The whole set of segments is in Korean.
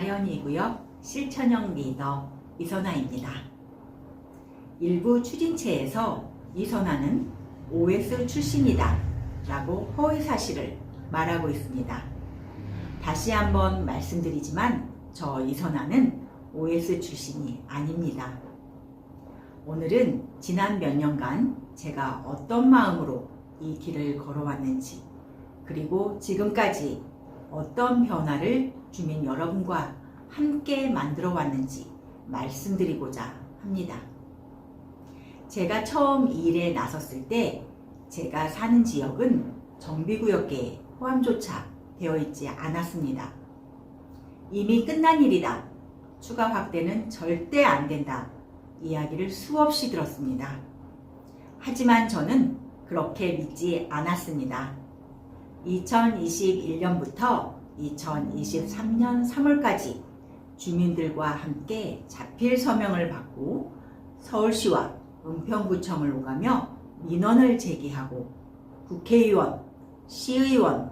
가련이고요. 실천형 리더 이선아입니다. 일부 추진체에서 이선아는 OS 출신이다 라고 허위 사실을 말하고 있습니다. 다시 한번 말씀드리지만 저 이선아는 OS 출신이 아닙니다. 오늘은 지난 몇 년간 제가 어떤 마음으로 이 길을 걸어왔는지 그리고 지금까지 어떤 변화를 주민 여러분과 함께 만들어 왔는지 말씀드리고자 합니다. 제가 처음 이 일에 나섰을 때 제가 사는 지역은 정비구역계에 포함조차 되어 있지 않았습니다. 이미 끝난 일이다. 추가 확대는 절대 안 된다. 이야기를 수없이 들었습니다. 하지만 저는 그렇게 믿지 않았습니다. 2021년부터 2023년 3월까지 주민들과 함께 자필 서명을 받고 서울시와 은평구청을 오가며 민원을 제기하고 국회의원, 시의원,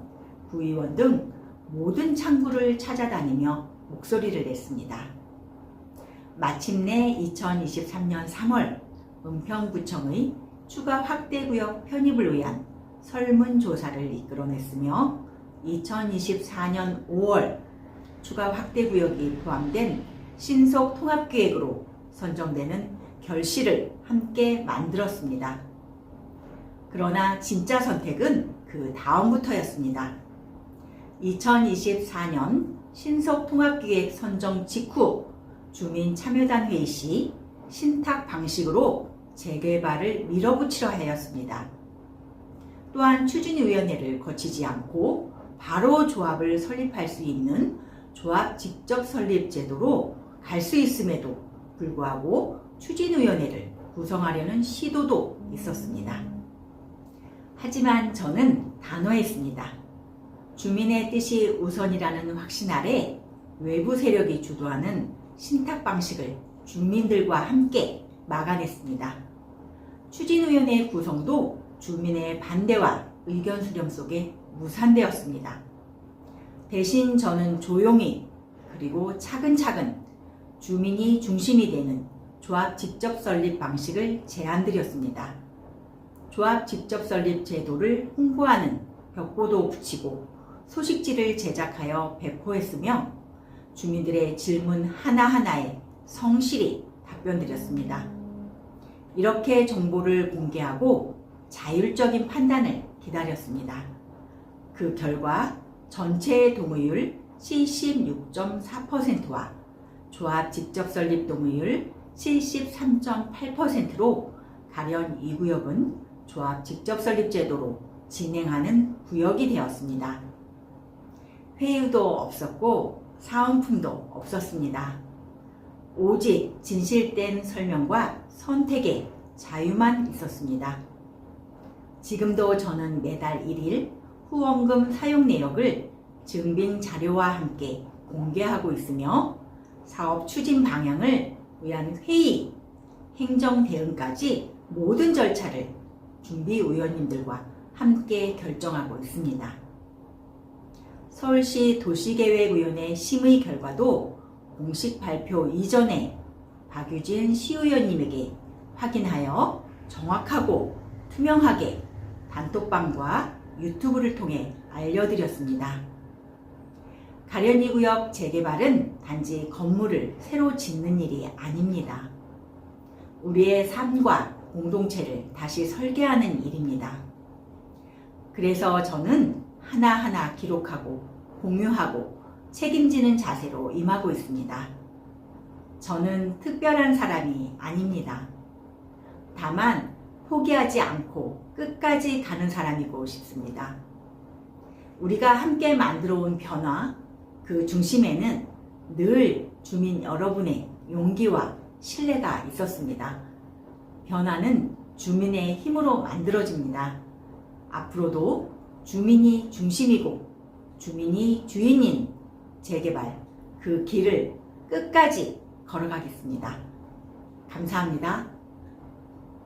구의원 등 모든 창구를 찾아다니며 목소리를 냈습니다. 마침내 2023년 3월 은평구청의 추가 확대구역 편입을 위한 설문조사를 이끌어냈으며 2024년 5월 추가 확대 구역이 포함된 신속 통합계획으로 선정되는 결실을 함께 만들었습니다. 그러나 진짜 선택은 그 다음부터였습니다. 2024년 신속 통합기획 선정 직후 주민 참여단 회의 시 신탁 방식으로 재개발을 밀어붙이려 하였습니다. 또한 추진위원회를 거치지 않고 바로 조합을 설립할 수 있는 조합 직접 설립 제도로 갈 수 있음에도 불구하고 추진위원회를 구성하려는 시도도 있었습니다. 하지만 저는 단호했습니다. 주민의 뜻이 우선이라는 확신 아래 외부 세력이 주도하는 신탁 방식을 주민들과 함께 막아냈습니다. 추진위원회 구성도 주민의 반대와 의견 수렴 속에 무산되었습니다. 대신 저는 조용히 그리고 차근차근 주민이 중심이 되는 조합 직접 설립 방식을 제안드렸습니다. 조합 직접 설립 제도를 홍보하는 벽보도 붙이고 소식지를 제작하여 배포했으며 주민들의 질문 하나하나에 성실히 답변드렸습니다. 이렇게 정보를 공개하고 자율적인 판단을 기다렸습니다. 그 결과 전체 동의율 76.4%와 조합 직접 설립 동의율 73.8%로 가련 2구역은 조합 직접 설립 제도로 진행하는 구역이 되었습니다. 회의도 없었고 사은품도 없었습니다. 오직 진실된 설명과 선택의 자유만 있었습니다. 지금도 저는 매달 1일 후원금 사용 내역을 증빙 자료와 함께 공개하고 있으며 사업 추진 방향을 위한 회의, 행정 대응까지 모든 절차를 준비위원님들과 함께 결정하고 있습니다. 서울시 도시계획위원회 심의 결과도 공식 발표 이전에 박유진 시의원님에게 확인하여 정확하고 투명하게 단톡방과 유튜브를 통해 알려드렸습니다. 가련이 구역 재개발은 단지 건물을 새로 짓는 일이 아닙니다. 우리의 삶과 공동체를 다시 설계하는 일입니다. 그래서 저는 하나하나 기록하고 공유하고 책임지는 자세로 임하고 있습니다. 저는 특별한 사람이 아닙니다. 다만 포기하지 않고 끝까지 가는 사람이고 싶습니다. 우리가 함께 만들어 온 변화, 그 중심에는 늘 주민 여러분의 용기와 신뢰가 있었습니다. 변화는 주민의 힘으로 만들어집니다. 앞으로도 주민이 중심이고 주민이 주인인 재개발 그 길을 끝까지 걸어가겠습니다. 감사합니다.